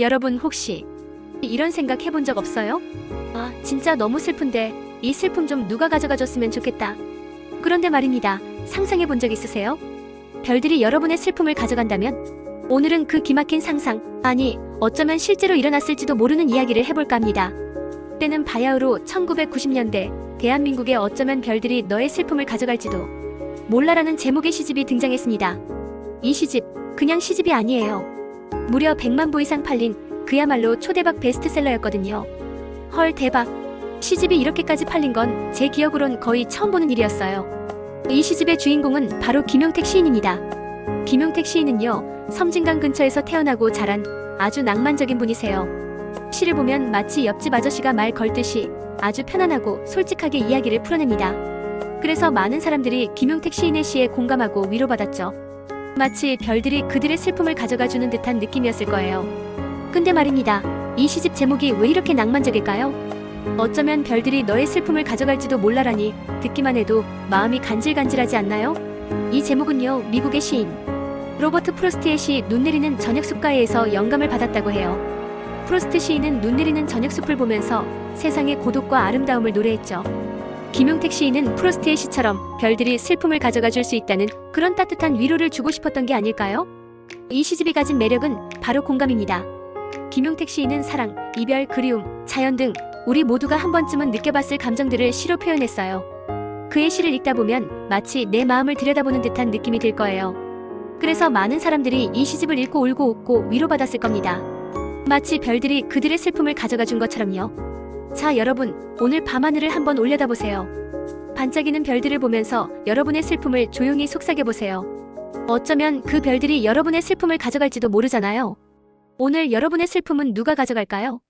여러분 혹시 이런 생각 해본 적 없어요? 아, 진짜 너무 슬픈데 이 슬픔 좀 누가 가져가 줬으면 좋겠다. 그런데 말입니다. 상상해 본 적 있으세요? 별들이 여러분의 슬픔을 가져간다면? 오늘은 그 기막힌 상상, 아니, 어쩌면 실제로 일어났을지도 모르는 이야기를 해볼까 합니다. 때는 바야흐로 1990년대 대한민국에 어쩌면 별들이 너의 슬픔을 가져갈지도 몰라라는 제목의 시집이 등장했습니다. 이 시집 그냥 시집이 아니에요. 무려 100만 부 이상 팔린 그야말로 초대박 베스트셀러였거든요. 헐 대박. 시집이 이렇게까지 팔린 건 제 기억으론 거의 처음 보는 일이었어요. 이 시집의 주인공은 바로 김용택 시인입니다. 김용택 시인은요, 섬진강 근처에서 태어나고 자란 아주 낭만적인 분이세요. 시를 보면 마치 옆집 아저씨가 말 걸듯이 아주 편안하고 솔직하게 이야기를 풀어냅니다. 그래서 많은 사람들이 김용택 시인의 시에 공감하고 위로받았죠. 마치 별들이 그들의 슬픔을 가져가 주는 듯한 느낌이었을 거예요. 근데 말입니다. 이 시집 제목이 왜 이렇게 낭만적일까요? 어쩌면 별들이 너의 슬픔을 가져갈지도 몰라라니 듣기만 해도 마음이 간질간질하지 않나요? 이 제목은요, 미국의 시인 로버트 프로스트의 시 눈 내리는 저녁 숲가에서 영감을 받았다고 해요. 프로스트 시인은 눈 내리는 저녁 숲을 보면서 세상의 고독과 아름다움을 노래했죠. 김용택 시인은 프로스트의 시처럼 별들이 슬픔을 가져가 줄 수 있다는 그런 따뜻한 위로를 주고 싶었던 게 아닐까요? 이 시집이 가진 매력은 바로 공감입니다. 김용택 시인은 사랑, 이별, 그리움, 자연 등 우리 모두가 한 번쯤은 느껴봤을 감정들을 시로 표현했어요. 그의 시를 읽다 보면 마치 내 마음을 들여다보는 듯한 느낌이 들 거예요. 그래서 많은 사람들이 이 시집을 읽고 울고 웃고 위로받았을 겁니다. 마치 별들이 그들의 슬픔을 가져가 준 것처럼요. 자, 여러분, 오늘 밤하늘을 한번 올려다보세요. 반짝이는 별들을 보면서 여러분의 슬픔을 조용히 속삭여 보세요. 어쩌면 그 별들이 여러분의 슬픔을 가져갈지도 모르잖아요. 오늘 여러분의 슬픔은 누가 가져갈까요?